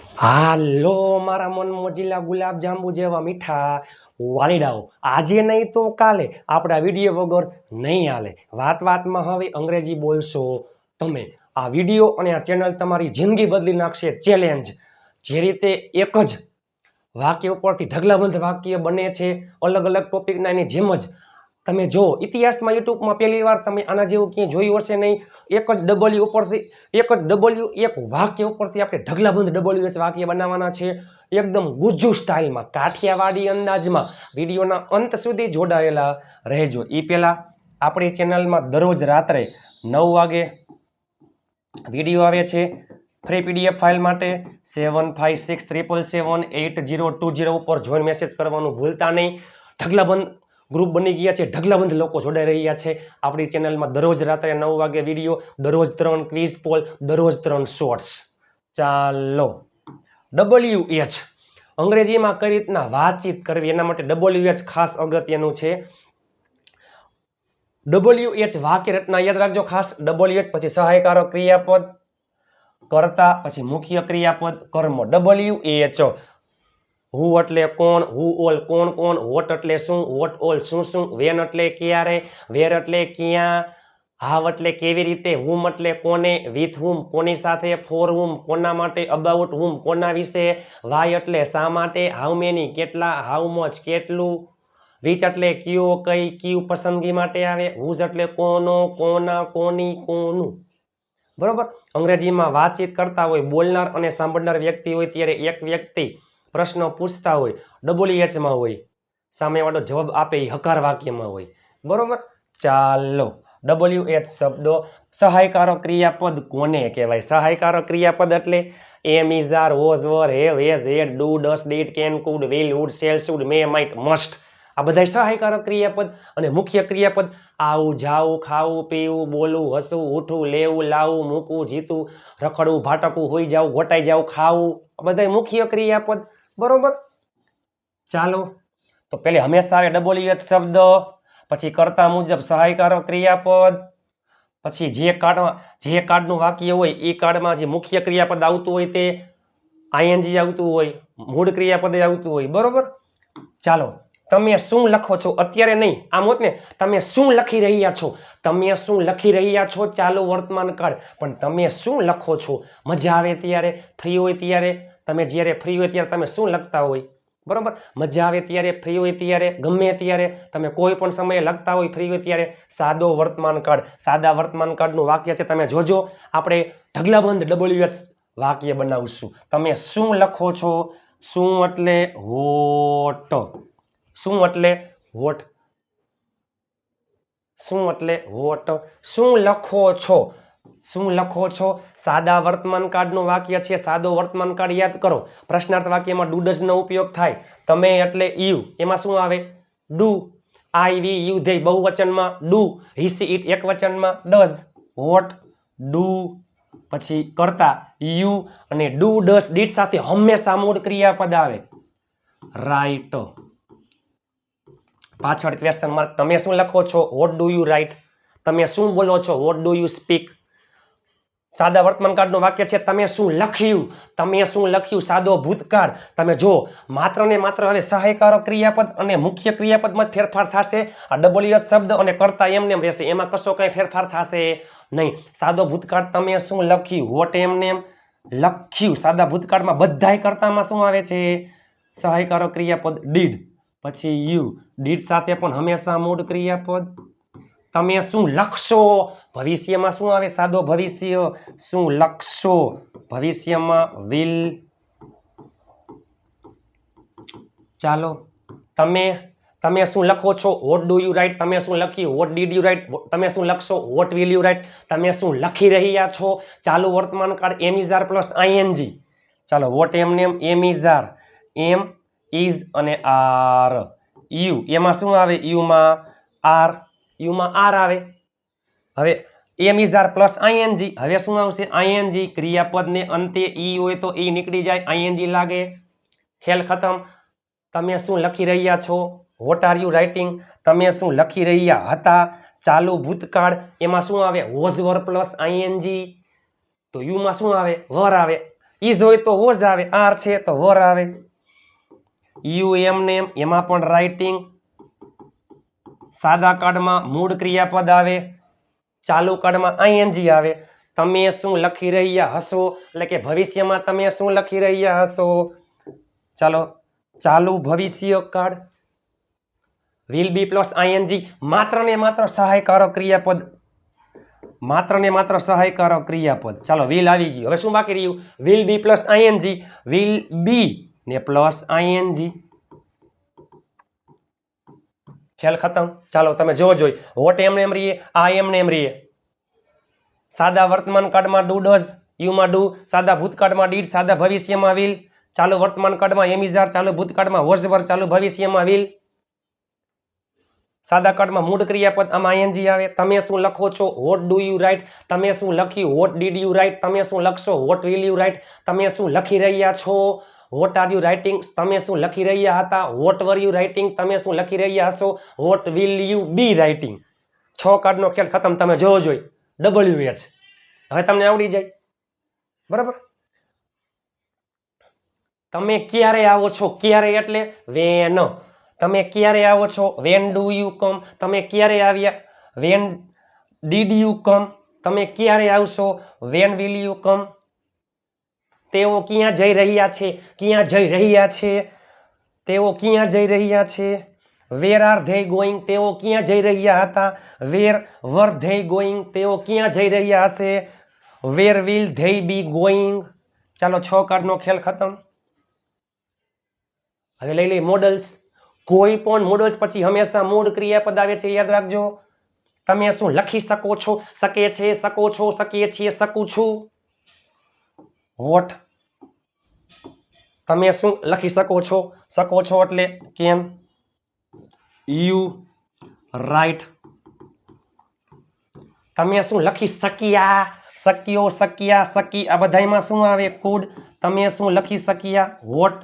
હાલો, મારા મન મોજીલા ગુલાબ જાંબુ જેવા મીઠા વાલીડાઓ. આજે નહીં તો કાલે આપણા વીડિયો વગર નહીં હાલે. વાત વાતમાં હવે અંગ્રેજી બોલશો તમે. આ વીડિયો અને આ ચેનલ તમારી જિંદગી બદલી નાખશે ચેલેન્જ. જે રીતે એક જ વાક્ય ઉપરથી ઢગલાબંધ વાક્ય બને છે અલગ અલગ ટોપિકના એની જેમ જ તમે જો, ઇતિહાસમાં યુટ્યુબમાં પહેલી વાર તમે આના જેવું ક્યાંય જોયું હશે નહીં. એક જ ડબલ્યુ ઉપરથી, એક જ ડબલ્યુ એક વાક્ય ઉપરથી આપણે ઢગલાબંધ ડબલ્યુ એચ વાક્ય બનાવવાના છે. એકદમ ગુજ્જુ સ્ટાઇલમાં, કાઠિયાવાડી અંદાજમાં, વિડીયોના અંત સુધી જોડાયેલા રહેજો. એ પહેલાં આપણી ચેનલમાં દરરોજ રાત્રે નવ વાગે વીડિયો આવે છે. ફ્રી પીડીએફ ફાઇલ માટે seven five six triple seven eight zero two zero ઉપર જોઈન મેસેજ કરવાનું ભૂલતા નહીં. ઢગલાબંધ ગ્રુપ બની ગયા છે, ઢગલાબંધ લોકો જોડાઈ રહ્યા છે. આપણી ચેનલમાં દરરોજ રાત્રે નવ વાગે વીડિયો, દરરોજ ત્રણ ક્વિઝ પોલ, દરરોજ ત્રણ શોર્ટ્સ. ચાલો. W H. અંગ્રેજીમાં કઈ રીતના વાતચીત કરવી? એના માટે ડબલ્યુ એચ ખાસ અગત્યનું છે. ડબલ્યુ એચ વાક્ય રચના યાદ રાખજો ખાસ. ડબલ્યુ એચ પછી સહાયકારો ક્રિયાપદ કરતા, પછી મુખ્ય ક્રિયાપદ કર્મ. W H. હુ એટલે કોણ, હુ ઓલ કોણ કોણ, વોટ એટલે શું, વોટ ઓલ શું શું, વેન એટલે ક્યારે, વેર એટલે ક્યાં, હાવ એટલે કેવી રીતે, હુમ એટલે કોને, વિથ હુમ કોની સાથે, ફોર હુમ કોના માટે, અબાઉટ હુમ કોના વિશે, વાય એટલે શા માટે, હાઉ મેની, કેટલા, હાઉ મચ, કેટલું વિચ એટલે કયો, કઈ, કયું પસંદગી માટે આવે, હુઝ એટલે કોનો, કોના, કોની, કોનું. બરોબર? અંગ્રેજીમાં વાતચીત કરતા હોય, બોલનાર અને સાંભળનાર વ્યક્તિ હોય ત્યારે એક વ્યક્તિ પ્રશ્ન પૂછતા હોય ડબલ્યુ એચમાં હોય સામેવાળો જવાબ આપે એ હકાર વાક્યમાં હોય. બરોબર? ચાલો. ડબલ્યુ એચ શબ્દો. સહાયકારો ક્રિયાપદ કોને કહેવાય? સહાયકારો ક્રિયાપદ એટલે am is are was were have has had do does did can could will would shall should may might must આ બધા સહાયકારો ક્રિયાપદ અને મુખ્ય ક્રિયાપદ. આવું, જાવું, ખાવું, પીવું, બોલવું, હસવું, ઉઠવું, લેવું, લાવવું, મૂકવું, જીતું, રખડવું, ભાટકવું, હોઈ જાવું, ઘોટાઈ જાવું, ખાવું. આ બધા મુખ્ય ક્રિયાપદ. બરોબર? ચાલો. તો પેલી હંમેશા આવે ડબલ્યુ એચ શબ્દ, પછી કરતા મુજબ સહાયકારો ક્રિયાપદ, પછી જે કાર્ડમાં જે કાર્ડનું વાક્ય હોય એ કાર્ડમાં જે મુખ્ય ક્રિયાપદ આવતું હોય તે આઈએનજી આવતું હોય, મૂળ ક્રિયાપદ આવતું હોય. બરોબર? ચાલો. તમે શું લખો છો? અત્યારે નહીં. આમ હોત ને, તમે શું લખી રહ્યા છો? તમે શું લખી રહ્યા છો? ચાલુ વર્તમાન કાળ પણ તમે શું લખો છો? મજા આવે ત્યારે? ફ્રી હોય ત્યારે? તમે જ્યારે ફ્રી હોય ત્યારે તમે શું લખતા હોય? બરાબર? મજા આવે ત્યારે ફ્રી હોય ત્યારે, ગમે ત્યારે. તમે કોઈ પણ સમયે લખતા હોય ફ્રી હોય ત્યારે. સાદો વર્તમાન કાર્ડ સાદા વર્તમાન કાર્ડનું વાક્ય છે, તમે જોજો. આપણે ઢગલાબંધ ડબલ્યુ એચ વાક્ય બનાવશું. તમે શું લખો છો? શું એટલે વોટ શું એટલે વોટ શું એટલે વોટ શું લખો છો? શું લખો છો? સાદા વર્તમાન કાળનું વાક્ય છે. સાદો વર્તમાન કાળ યાદ કરો. પ્રશ્નાર્થ વાક્યમાં ડુ ડઝનો ઉપયોગ થાય. તમે એટલે યુ એમાં શું આવે? Do I we you they બહુવચનમાં do he she it એક વચનમાં ડઝ વોટ ડુ પછી કરતા યુ અને ડુ ડસ ડીટ સાથે હંમેશા મૂળ ક્રિયાપદ આવે. રાઈટ પાછળ ક્વેશ્ચન માર્ક તમે શું લખો છો? વોટ ડુ યુ રાઇટ તમે શું બોલો છો? વોટ ડુ યુ સ્પીક સાદા વર્તમાન કાળનું વાક્ય છે, તમે શું લખ્યું? તમે શું લખ્યું? સાદો ભૂતકાળ. તમે જો, માત્ર ને માત્ર હવે સહાયકારો ક્રિયાપદ અને મુખ્ય ક્રિયાપદમાં જ ફેરફાર થશે? આ ડબલ્યુએચ શબ્દ અને કરતા એમને એમ રહેશે. એમાં કશો કંઈ ફેરફાર થશે નહીં. સાદો ભૂતકાળ, તમે શું લખ્યું? વોટ એમને એમ લખ્યું? સાદા ભૂતકાળમાં બધાય કરતામાં શું આવે છે? સહાયકારો ક્રિયાપદ ડીડ પછી યુ ડીડ સાથે પણ હંમેશા મૂળ ક્રિયાપદ. તમે શું લખશો? ભવિષ્યમાં શું આવે સાદો ભવિષ્ય? શું લખશો? ભવિષ્યમાં વિલ ચાલો, તમે તમે શું લખો છો? વોટ ડુ યુ રાઇટ તમે શું લખી? વોટ ડીડ યુ રાઇટ તમે શું લખશો? વોટ વિલ યુ રાઇટ તમે શું લખી રહ્યા છો? ચાલુ વર્તમાન કાળ am is are plus ING ચાલો what am name am is are am is અને આર યુ એમાં શું આવે? યુમાં આર યુમાં આર આવે. હવે am is are plus ING. હવે શું આવશે? આઈએનજી ક્રિયાપદને અંતે ઈ હોય તો ઈ નીકળી જાય. આઈએનજી લાગે. ખેલ ખતમ. તમે શું લખી રહ્યા છો? વોટ આર યુ રાઇટિંગ તમે શું લખી રહ્યા હતા? ચાલુ ભૂતકાળ. એમાં શું આવે? Was were plus ING. તો યુમાં શું આવે? વર આવે. ઇઝ હોય તો વોઝ આવે. આર છે તો વર આવે. યુ એમ ને એમ એમાં પણ રાઇટિંગ સાદા કાર્ડમાં મૂળ ક્રિયાપદ આવે, ચાલુ કાર્ડમાં આઈએનજી આવે. તમે શું લખી રહ્યા હશો? એટલે કે ભવિષ્યમાં તમે શું લખી રહ્યા હશો? ચાલો, ચાલુ ભવિષ્ય કાળ. વિલ બી પ્લસ આઈએનજી માત્ર ને માત્ર સહાયકારક ક્રિયાપદ. માત્ર ને માત્ર સહાયકારક ક્રિયાપદ. ચાલો વિલ આવી ગયું. હવે શું બાકી રહ્યું? Will be plus ING will be ને પ્લસ આઈએનજી ખ્યાલ ખતમ? ચાલો, તમે જોવો જોઈએ વોટ એમને એમ રહીએ આ એમને એમ રહીએ સાદા વર્તમાન કાળમાં ડુ ડઝ, યુમાં ડુ, સાદા ભૂતકાળમાં ડીડ, સાદા ભવિષ્યમાં વિલ. ચાલુ વર્તમાન કાળમાં એમિઝાર, ચાલુ ભૂતકાળમાં વર્ષભર, ચાલુ ભવિષ્યમાં વિલ. સાદા કાળમાં મૂળ ક્રિયાપદ આમાં આઈએનજી આવે. તમે શું લખો છો? What do you write? તમે શું લખ્યું વોટ ડીડ યુ રાઇટ? તમે શું લખશો? What will you write? તમે શું લખી રહ્યા છો? વોટ આર યુ રાઇટિંગ તમે શું લખી રહ્યા હતા? વોટ વર યુ રાઇટિંગ તમે શું લખી રહ્યા હશો? What will you be writing છ કાર્ડનો ખેલ ખતમ તમે જોવો જોઈ ડબલ્યુ એચ હવે તમને આવડી જાય. બરાબર? તમે ક્યારે આવો છો? ક્યારે એટલે? વેન તમે ક્યારે આવો છો? વેન ડુ યુ કમ તમે ક્યારે આવ્યા? વેન ડીડ યુ કમ તમે ક્યારે આવશો? વેન વિલ યુ કમ તેઓ ક્યાં જઈ રહ્યા છે? ક્યાં જઈ રહ્યા છે? તેઓ ક્યાં જઈ રહ્યા છે? વેર આર ધે ગોઈંગ તેઓ ક્યાં જઈ રહ્યા હતા? વેર વર ધે ગોઈંગ તેઓ ક્યાં જઈ રહ્યા હશે? Where will they be going ચાલો, છ કાર્ડનો ખેલ ખતમ. હવે લઈ લઈએ મોડલ્સ કોઈ પણ મોડલ્સ પછી હંમેશા મૂળ ક્રિયાપદ આવે છે, યાદ રાખજો. તમે શું લખી શકો છો? શકે છે, શકો છો શકીએ છીએ, શકું છું. વોટ? તમે શું લખી શકો છો? શકો છો એટલે કેન યુ રાઈટ. તમે શું લખી શક્યા? શક્યો, શક્યા, શકી. આ બધાયમાં શું આવે? કુડ તમે શું લખી શક્યા? વોટ?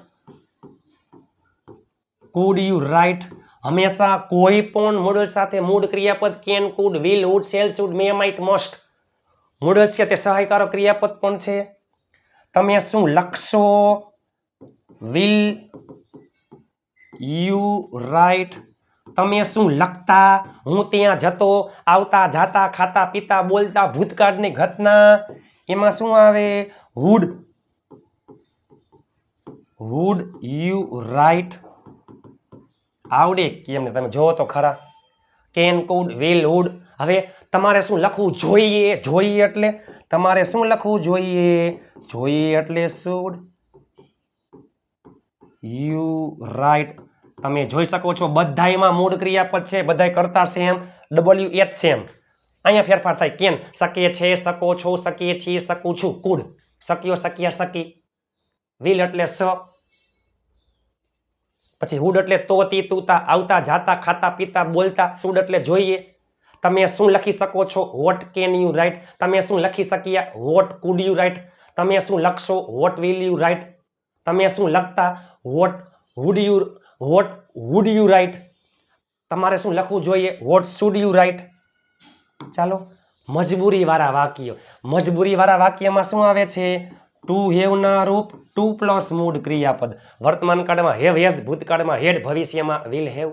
કુડ યુ રાઈટ હંમેશા કોઈ પણ મૂળ સાથે મૂળ ક્રિયાપદ can could will would shall should may might must મૂળ છે તે સહાયકારક ક્રિયાપદ પણ છે. તમે શું લખશો વિલ યુ રાઈટ તમે શું લખતા હું ત્યાં જતો, આવતા, જાતા, ખાતા, પીતા, બોલતા, ભૂતકાળની ઘટના, એમાં શું આવે? વુડ વુડ યુ રાઈટ આવડે કેમ ને તમે જોવો તો ખરા. કેન કુડ વિલ વુડ હવે તમારે શું લખવું જોઈએ? જોઈએ એટલે તમારે શું લખવું જોઈએ? જોઈએ એટલે શુડ યુ રાઈટ તમે જોઈ શકો છો, બધાયમાં મૂળ ક્રિયાપદ છે, બધાય કરતા સેમ ડબલ્યુ એચ સેમ અહીંયા ફેરફાર થાય. કેન શકે છે, શકો છો શકીએ છીએ શકું છું. કુડ શક્યો, શક્યા, શકી. વિલ એટલે સ. પછી હુડ એટલે તો તી તુતા, આવતા, જાતા, ખાતા, પીતા, બોલતા સુડ એટલે જોઈએ. તમે શું લખી શકો છો? વોટ કેન યુ રાઇટ તમે શું લખી શક્યા વોટ કુડ યુ રાઇટ તમે શું લખશો? વોટ વિલ યુ રાઇટ તમે શું લખતા? What would you what would you write તમારે શું લખવું જોઈએ? વોટ શુડ યુ રાઇટ ચાલો, મજબૂરીવાળા વાક્ય. મજબૂરીવાળા વાક્યમાં શું આવે છે? ટુ હેવના રૂપ ટુ પ્લસ મૂડ ક્રિયાપદ. વર્તમાન કાળમાં હેવ હેઝ ભૂતકાળમાં હેડ ભવિષ્યમાં વિલ હેવ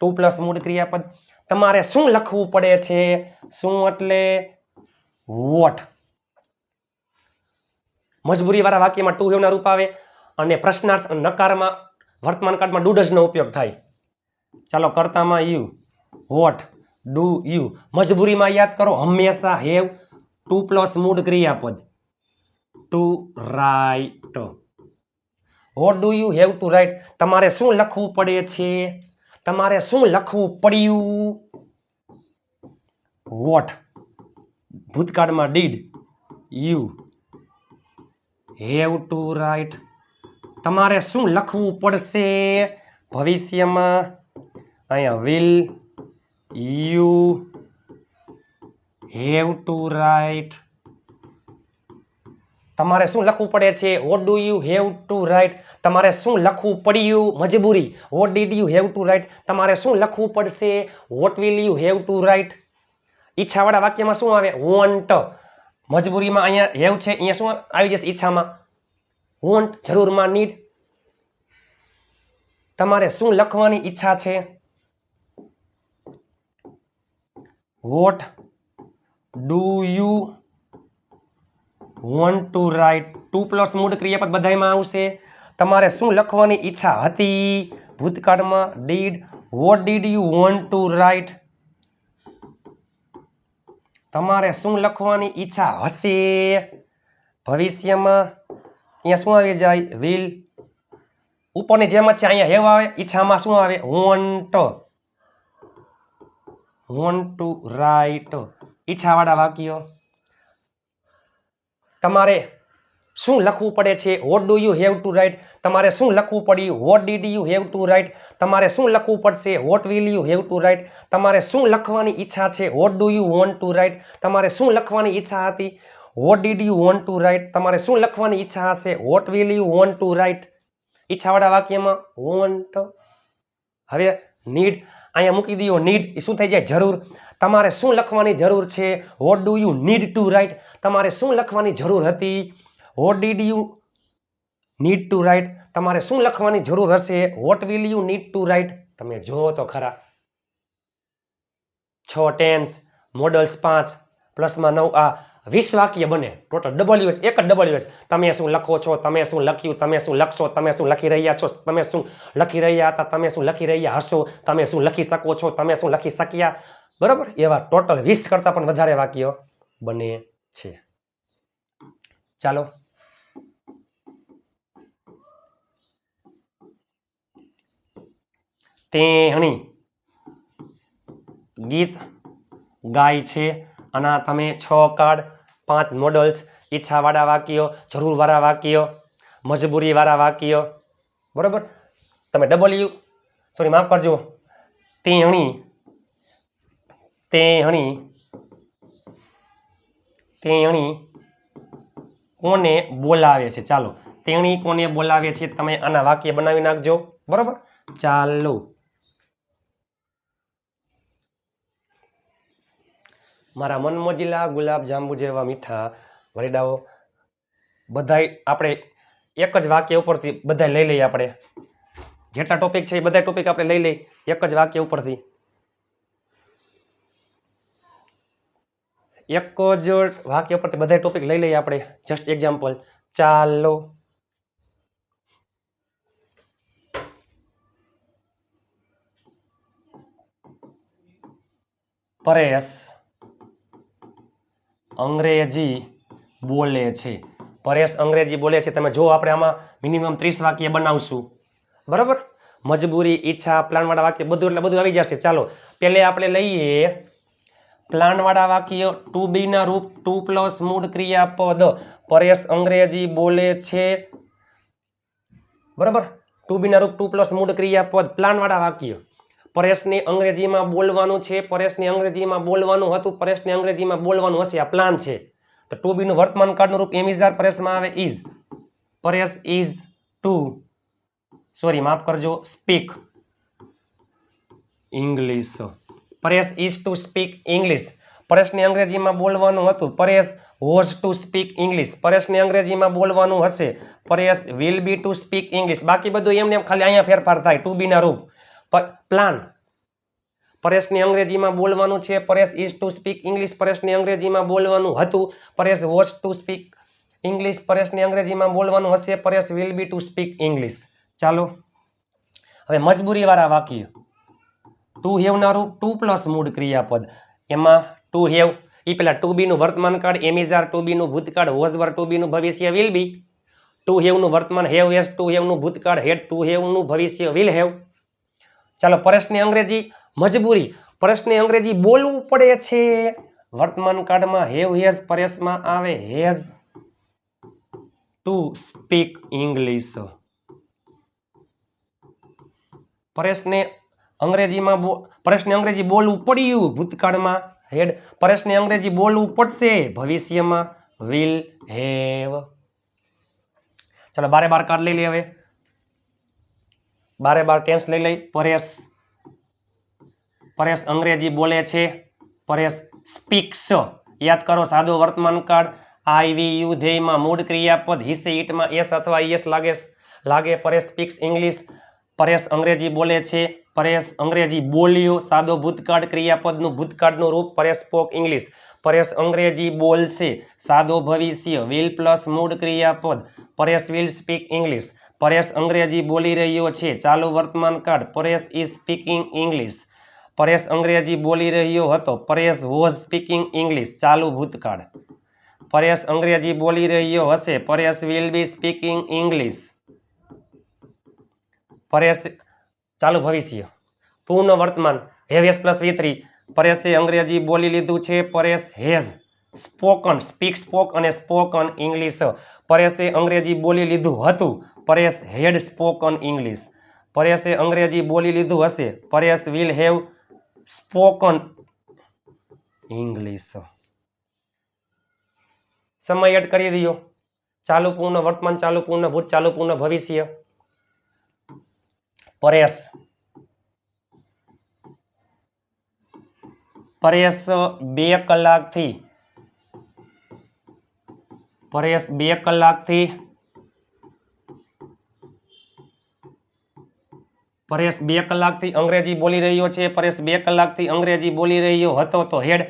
ટુ પ્લસ મૂડ ક્રિયાપદ. તમારે શું લખવું પડે છે? શું એટલે વોટ મજબૂરી વાળા વાક્યમાં ટુ હેવના રૂપ આવે અને પ્રશ્નાર્થ નકારમાં વર્તમાન કાળમાં ડુ ડઝનો ઉપયોગ થાય. ચાલો કરતામાં યુ વોટ ડુ યુ મજબૂરીમાં યાદ કરો, હંમેશા હેવ ટુ પ્લસ મૂડ ક્રિયાપદ. To write what do you have to write તમારે શું લખવું પડે છે? તમારે શું લખવું પડ્યું? વોટ ભૂતકાળમાં did you have to write તમારે શું લખવું પડશે? ભવિષ્યમાં અહીંયા will you have to write તમારે શું લખવું પડે છે? What do you have to write તમારે શું લખવું પડ્યું? મજબૂરી. What did you have to write તમારે શું લખવું પડશે? What will you have to write ઈચ્છાવાળા વાક્યમાં શું આવે? વોન્ટ મજબૂરીમાં અહીંયા હેવ છે, અહીંયા શું આવી જશે? ઈચ્છામાં. વોન્ટ જરૂરમાં નીડ તમારે શું લખવાની ઈચ્છા છે? What do you want to write to plus મૂળ ક્રિયાપદ બધાયમાં આવશે. તમારે શું લખવાની ઈચ્છા હતી? ભૂતકાળમાં did what did you want to write તમારે શું લખવાની ઈચ્છા હશે? ભવિષ્યમાં અહીંયા શું આવી જાય? વિલ ઉપરની જેમ છે, અહીંયા હેવ આવે, ઈચ્છામાં શું આવે? વોન્ટ વોન્ટ ટુ રાઇટ ઈચ્છાવાળા વાક્યો. તમારે શું લખવું પડે છે? What do you have to write તમારે શું લખવું પડ્યું what did you have to write તમારે શું લખવું પડશે? What will you have to write તમારે શું લખવાની ઈચ્છા છે? What do you want to write તમારે શું લખવાની ઈચ્છા હતી? What did you want to write તમારે શું લખવાની ઈચ્છા હશે? What will you want to write ઈચ્છાવાળા વાક્યમાં વોન્ટ હવે નીડ અહીંયા મૂકી દો નીડ એ શું થઈ જાય? જરૂર. તમારે શું લખવાની જરૂર છે? What do you need to write તમારે શું લખવાની જરૂર હતી? What did you need to write તમારે શું લખવાની જરૂર હશે? What will you need to write તમે જુઓ તો ખરા. છ ટેન્સ મોડલ્સ પાંચ પ્લસમાં નવ, આ વીસ વાક્ય બને. ટોટલ ડબલ યુએસ એક જ ડબલ યુએસ તમે શું લખો છો? તમે શું લખ્યું? તમે શું લખશો? તમે શું લખી રહ્યા છો? તમે શું લખી રહ્યા હતા? તમે શું લખી રહ્યા હશો? તમે શું લખી શકો છો? તમે શું લખી શક્યા? બરાબર? એવા ટોટલ વીસ કરતાં પણ વધારે વાક્યો બને છે. ચાલો. તેણી ગીત ગાય છે અને તમે છ કાર્ડ પાંચ મોડલ્સ ઈચ્છાવાળા વાક્યો, જરૂરવાળા વાક્યો, મજબૂરીવાળા વાક્યો. બરાબર? તમે ડબલ યુ. સોરી માફ કરજો. તેણી તેણી તેણી કોને બોલાવે છે? ચાલો તેણી કોને બોલાવે છે? તમે આના વાક્ય બનાવી નાખજો. બરાબર? ચાલો. મારા મનમોજીલા ગુલાબ જાંબુ જેવા મીઠા વરેડાઓ બધાય આપણે એક જ વાક્ય ઉપરથી બધા લઈ લઈએ આપણે. જેટલા ટોપિક છે એ બધા ટોપિક આપણે લઈ લઈએ, એક જ વાક્ય ઉપરથી. એક જ વાક્ય પરથી બધા ટોપિક લઈ લઈએ આપણે. જસ્ટ એક્ઝામ્પલ ચાલો. પરેશ અંગ્રેજી બોલે છે. પરેશ અંગ્રેજી બોલે છે. તમે જો આપણે આમાં મિનિમમ ત્રીસ વાક્ય બનાવશું. બરાબર? મજબૂરી, ઈચ્છા પ્લાનવાળા વાક્ય બધું એટલે બધું આવી જશે. ચાલો પહેલે આપણે લઈએ. પ્લાનવાળા વાક્ય ટુ બીના રૂપ ટુ પ્લસ મૂળ ક્રિયાપદ પરેશ અંગ્રેજી બોલે છે. બરાબર? ટુ બીના રૂપ ટુ પ્લસ મૂળ ક્રિયાપદ પ્લાનવાળા વાક્ય. પરેશને અંગ્રેજીમાં બોલવાનું છે. પરેશને અંગ્રેજીમાં બોલવાનું હતું. પરેશને અંગ્રેજીમાં બોલવાનું હશે. આ પ્લાન છે. તો ટુ બીનું વર્તમાન કાળનું રૂપ એમ આર પરેશમાં આવે is Paresh is to. Sorry, માફ કરજો, speak. English. Paresh is to speak English પરેશને અંગ્રેજીમાં બોલવાનું હતું. Paresh was to speak English પરેશને અંગ્રેજીમાં બોલવાનું હશે. Paresh will be to speak English બાકી બધું એમને ખાલી અહીંયા ફેરફાર થાય. ટુ બીના રૂપ. પ્લાન પરેશને અંગ્રેજીમાં બોલવાનું છે. Paresh is to speak English પરેશને અંગ્રેજીમાં બોલવાનું હતું. Paresh was to speak English પરેશને અંગ્રેજીમાં બોલવાનું હશે. Paresh will be to speak English ચાલો. હવે મજબૂરીવાળા વાક્ય. ટુ હેવનારું ટુ પ્લસ મૂળ ક્રિયાપદ. એમાં ટુ હેવ એ પેલા ટુ બીનું વર્તમાન કાળ એમિઝાર ટુ બીનું ભૂતકાળ હોઝવર ટુ બીનું ભવિષ્ય વિલ બી ટુ હેવનું વર્તમાન હેવ એસ ટુ હેવનું ભૂતકાળ હેડ ટુ હેવનું ભવિષ્ય વિલ હેવ ચાલો પરેશની અંગ્રેજી, મજબૂરી. પરેશની અંગ્રેજી, બોલવું પડે છે. વર્તમાન કાળમાં હેવ હેઝ પરેશમાં આવે હેઝ ટુ સ્પીક ઇંગ્લિશ પરેશને અંગ્રેજીમાં પરેશને અંગ્રેજી બોલવું પડ્યું. ભૂતકાળમાં હેડ, પરેશને અંગ્રેજી બોલવું પડશે. ભવિષ્યમાં વિલ હેવ ચાલો, બારે બાર કાર્ડ લઈ લઈએ હવે. બારે બાર ટેન્સ લઈ લઈ. પરેશ. પરેશ અંગ્રેજી બોલે છે. પરેશ સ્પીક્સ યાદ કરો, સાદો વર્તમાન કાળ. આઈ વી યુ ધ્યેયમાં મૂળ ક્રિયાપદ હિસે ઇટમાં એસ અથવા યસ લાગે લાગે. પરેશ સ્પીક્સ ઇંગ્લિશ પરેશ અંગ્રેજી બોલે છે. પરેશ અંગ્રેજી બોલ્યો, સાદો ભૂતકાળ ક્રિયાપદનું ભૂતકાળનું રૂપ પરેશ સ્પોક ઇંગ્લિશ. પરેશ અંગ્રેજી બોલશે, સાદો ભવિષ્ય વિલ પ્લસ મૂળ ક્રિયાપદ, Paresh will speak English Paresh અંગ્રેજી બોલી રહ્યો છે, ચાલુ વર્તમાન કાળ, Paresh is speaking English Paresh અંગ્રેજી બોલી રહ્યો હતો, પરેશ વોઝ સ્પીકિંગ ઇંગ્લિશ ચાલુ ભૂતકાળ. પરેશ અંગ્રેજી બોલી રહ્યો હશે, Paresh will be speaking English Paresh ચાલુ ભવિષ્ય. પૂર્ણ વર્તમાન. હેવેસ પ્લસ વી થ્રી પરેશે અંગ્રેજી બોલી લીધું છે. Paresh has. Spoken, speak spoke અને સ્પોકન ઇંગ્લિશ. પરેશે અંગ્રેજી બોલી લીધું હતું. Paresh had spoken English. પરેશે અંગ્રેજી બોલી લીધું હશે. Paresh will have spoken English. સમય એડ કરી દો ચાલુ પૂર્ણ વર્તમાન, ચાલુ પૂર્ણ ભૂત, ચાલુ પૂર્ણ ભવિષ્ય. પરેશ પરેશ બે કલાકથી પરેશ બે કલાકથી પરેશ બે કલાકથી અંગ્રેજી બોલી રહ્યો છે પરેશ બે કલાકથી અંગ્રેજી બોલી રહ્યો હતો તો હેડ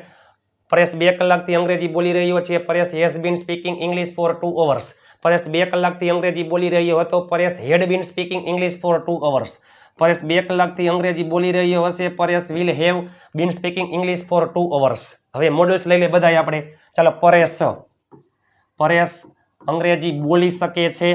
પરેશ બે કલાકથી અંગ્રેજી બોલી રહ્યો છે Paresh has been speaking English for two hours Paresh બે કલાકથી અંગ્રેજી બોલી રહ્યો હતો Paresh had been speaking English for two hours Paresh બે કલાકથી અંગ્રેજી બોલી રહ્યો હશે Paresh will have been speaking English for two hours હવે મોડલ્સ લઈ લે બધાય આપણે. ચાલો, પરેશ. પરેશ અંગ્રેજી બોલી શકે છે?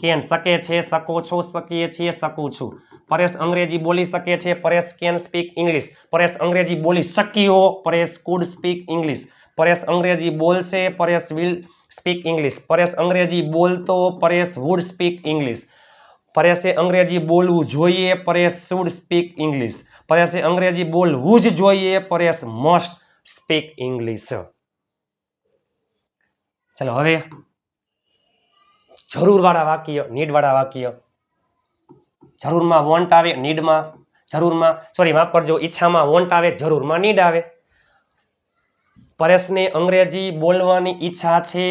કેન શકે છે? શકો છો? શકીએ છીએ? શકું છું. પરેશ અંગ્રેજી બોલી શકે છે? Paresh can speak English Paresh અંગ્રેજી બોલી શક્યો? Paresh could speak English Paresh અંગ્રેજી બોલશે? Paresh will speak English. Paresh અંગ્રેજી બોલતો, પરેશ વુડ સ્પીક ઇંગ્લિશ પરેશે અંગ્રેજી બોલવું જોઈએ, પરેશ શુડ સ્પીક ઇંગ્લિશ પરેશે અંગ્રેજી બોલવું જ જોઈએ, પરેશ મસ્ટ સ્પીક ઇંગ્લિશ ચલો હવે જરૂરવાળા વાક્ય, નીડવાળા વાક્ય. જરૂરમાં વોન્ટ આવે, નીડમાં. જરૂરમાં સોરી માફ કરજો, ઈચ્છામાં વોન્ટ આવે, જરૂરમાં, નીડ આવે. પરેશને અંગ્રેજી બોલવાની ઈચ્છા છે.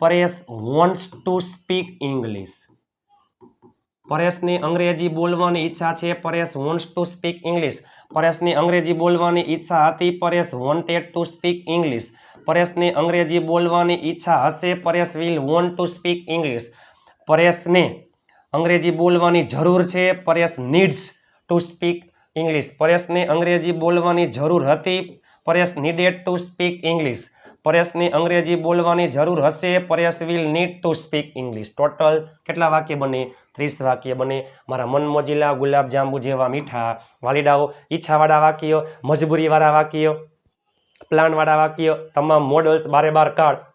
Paresh wants to speak English પરેશને અંગ્રેજી બોલવાની ઈચ્છા છે. Paresh wants to speak English પરેશને અંગ્રેજી બોલવાની ઈચ્છા હતી. Paresh wanted to speak English પરેશને અંગ્રેજી બોલવાની ઈચ્છા હશે. Paresh will want to speak English પરેશને અંગ્રેજી બોલવાની જરૂર છે. Paresh needs to speak English પરેશને અંગ્રેજી બોલવાની જરૂર હતી. Paresh needed to speak English. પરેશને અંગ્રેજી બોલવાની જરૂર હશે, Paresh will need to speak English. Total કેટલા વાક્ય બને? ત્રીસ વાક્ય બને. મારા મન ગુલાબજાંબુ ગુલાબ જેવા મીઠા, વાલીડાઓ, ઈચ્છાવાળા વાક્યો, મજબૂરીવાળા વાક્યો, પ્લાનવાળા વાક્ય, તમામ મોડલ્સ બારે બાર કાળ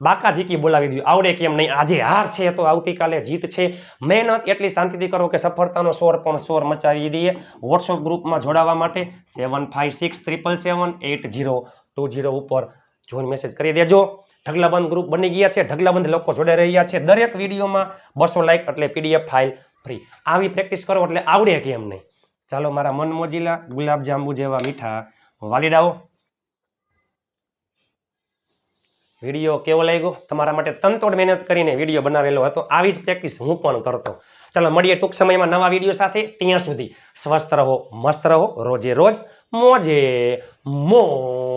બાકા ઝીકી બોલાવી દીધું. આવડે કેમ નહીં? આજે હાર છે તો આવતીકાલે જીત છે. મહેનત એટલી શાંતિથી કરો કે સફળતાનો સ્વર પણ સોર મચાવી દઈએ. વોટ્સઅપ ગ્રુપમાં જોડાવા માટે seven five six triple seven eight zero two zero ઉપર જોઈન મેસેજ કરી દેજો. ઢગલાબંધ ગ્રુપ બની ગયા છે. ઢગલાબંધ લોકો જોડાઈ રહ્યા છે. દરેક વિડીયોમાં બસો લાઇક એટલે પીડીએફ ફાઇલ ફ્રી આવી પ્રેક્ટિસ કરો એટલે આવડે કેમ નહીં? ચાલો મારા મન મોજીલા ગુલાબજાંબુ જેવા મીઠા વાલીડાઓ. વીડિયો કેવો લાગ્યો? તમારા માટે તનતોડ મહેનત કરીને વીડિયો બનાવેલો હતો. આવી જ પ્રેક્ટિસ હું પણ કરતો. ચાલો મળીએ ટૂંક સમયમાં નવા વીડિયો સાથે. ત્યાં સુધી સ્વસ્થ રહો, મસ્ત રહો. રોજે રોજ મોજે મોજ.